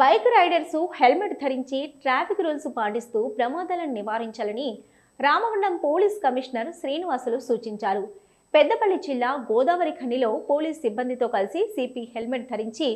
Bike riders helmet ధరించి traffic rules పాటిస్తూ ప్రమాదాలను నివారించాలని రామగుండం పోలీస్ కమిషనర్ శ్రీనివాసులు సూచించారు. పెద్దపల్లి జిల్లా గోదావరి ఖనిలో పోలీస్ సిబ్బందితో కలిసి సిపి హెల్మెట్ ధరించి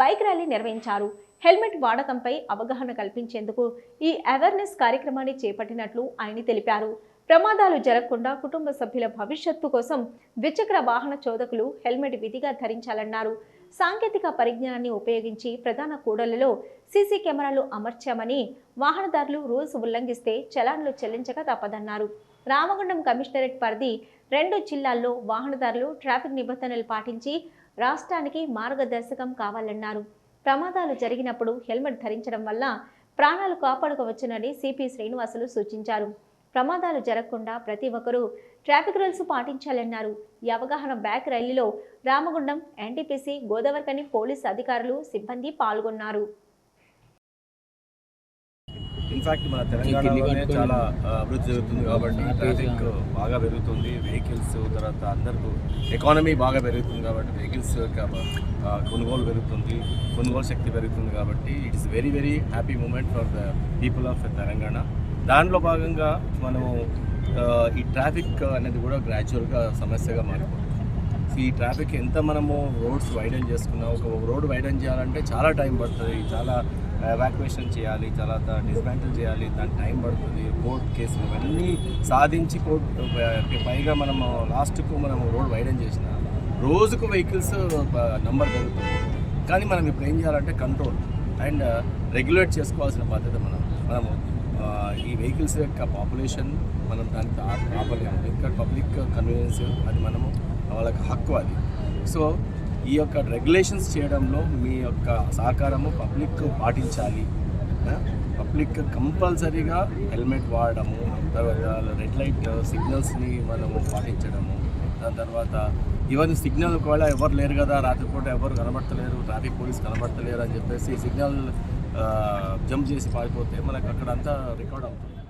బైక్ ర్యాలీ నిర్వహించారు. హెల్మెట్ వాడకంపై అవగాహన కల్పించేందుకు ఈ అవేర్నెస్ కార్యక్రమాన్ని చేపట్టినట్లు ఆయన తెలిపారు. ప్రమాదాలు జరగకుండా కుటుంబ సభ్యుల భవిష్యత్తు కోసం ద్విచక్ర వాహన చోదకులు హెల్మెట్ విధిగా ధరించాలన్నారు. సాంకేతిక పరిజ్ఞానాన్ని ఉపయోగించి ప్రధాన కూడళ్ళలో సీసీ కెమెరాలు అమర్చామని వాహనదారులు రూల్స్ ఉల్లంఘిస్తే చలాన్లు చెల్లించక తప్పదన్నారు. రామగుండం కమిషనరేట్ పరిధి రెండు జిల్లాల్లో వాహనదారులు ట్రాఫిక్ నిబంధనలు పాటించి రాష్ట్రానికి మార్గదర్శకం కావాలన్నారు. ప్రమాదాలు జరిగినప్పుడు హెల్మెట్ ధరించడం వల్ల ప్రాణాలు కాపాడుకోవచ్చునని సిపి శ్రీనివాసులు సూచించారు. ప్రమాదాలు జరగకుండా ప్రతి ఒక్కరూ ట్రాఫిక్ రూల్స్ పాటించాలన్నారు. ఈ అవగాహన బ్యాక్ ర్యాలీలో రామగుండం ఎన్టీపీసీ గోదావరికని పోలీస్ అధికారులు సిబ్బంది పాల్గొన్నారు. ఇన్ఫాక్ట్ మన తెలంగాణలోనే చాలా అభివృద్ధి జరుగుతుంది కాబట్టి ట్రాఫిక్ బాగా పెరుగుతుంది. వెహికల్స్ తర్వాత అందరికీ ఎకానమీ బాగా పెరుగుతుంది కాబట్టి వెహికల్స్ యొక్క కొనుగోలు పెరుగుతుంది. కొనుగోలు శక్తి పెరుగుతుంది కాబట్టి it is very very happy moment for the people of Telangana దాంట్లో భాగంగా మనము ఈ ట్రాఫిక్ అనేది కూడా గ్రాడ్యువల్గా సమస్యగా మారిపోతుంది. ఈ ట్రాఫిక్ ఎంత మనము రోడ్స్ వైడన్ చేసుకున్నా ఒక రోడ్ వైడన్ చేయాలంటే చాలా టైం పడుతుంది. చాలా ఎవాక్యుయేషన్ చేయాలి చాలా డిస్మాంటిల్ చేయాలి దానికి టైం పడుతుంది. కోర్టు కేసులు ఇవన్నీ సాధించి కోర్టు పైగా మనము లాస్ట్కు మనం రోడ్ వైడన్ చేసిన రోజుకు వెహికల్స్ నెంబర్ పెరుగుతుంది. కానీ మనం ఇప్పుడు ఏం చేయాలంటే కంట్రోల్ అండ్ రెగ్యులేట్ చేసుకోవాల్సిన బాధ్యత మనం మనము ఈ వెహికల్స్ యొక్క పాపులేషన్ మనం దానికి ఆపలేము ఇంకా పబ్లిక్ కన్వీనియన్స్ అది మనము వాళ్ళకి హక్కు అది. సో ఈ యొక్క రెగ్యులేషన్స్ చేయడంలో మీ యొక్క సహకారము పబ్లిక్ పాటించాలి. పబ్లిక్ కంపల్సరీగా హెల్మెట్ వాడడము తర్వాత రెడ్ లైట్ సిగ్నల్స్ని మనము పాటించడము దాని తర్వాత ఈవెన్ సిగ్నల్ ఒకవేళ ఎవరు లేరు కదా రాత్రిపూట ఎవరు కనబడతలేరు ట్రాఫిక్ పోలీస్ కనబడతలేరు అని చెప్పేసి సిగ్నల్ జంప్ చేసి పారిపోతే మనకు అక్కడ అంతా రికార్డ్ అవుతుంది.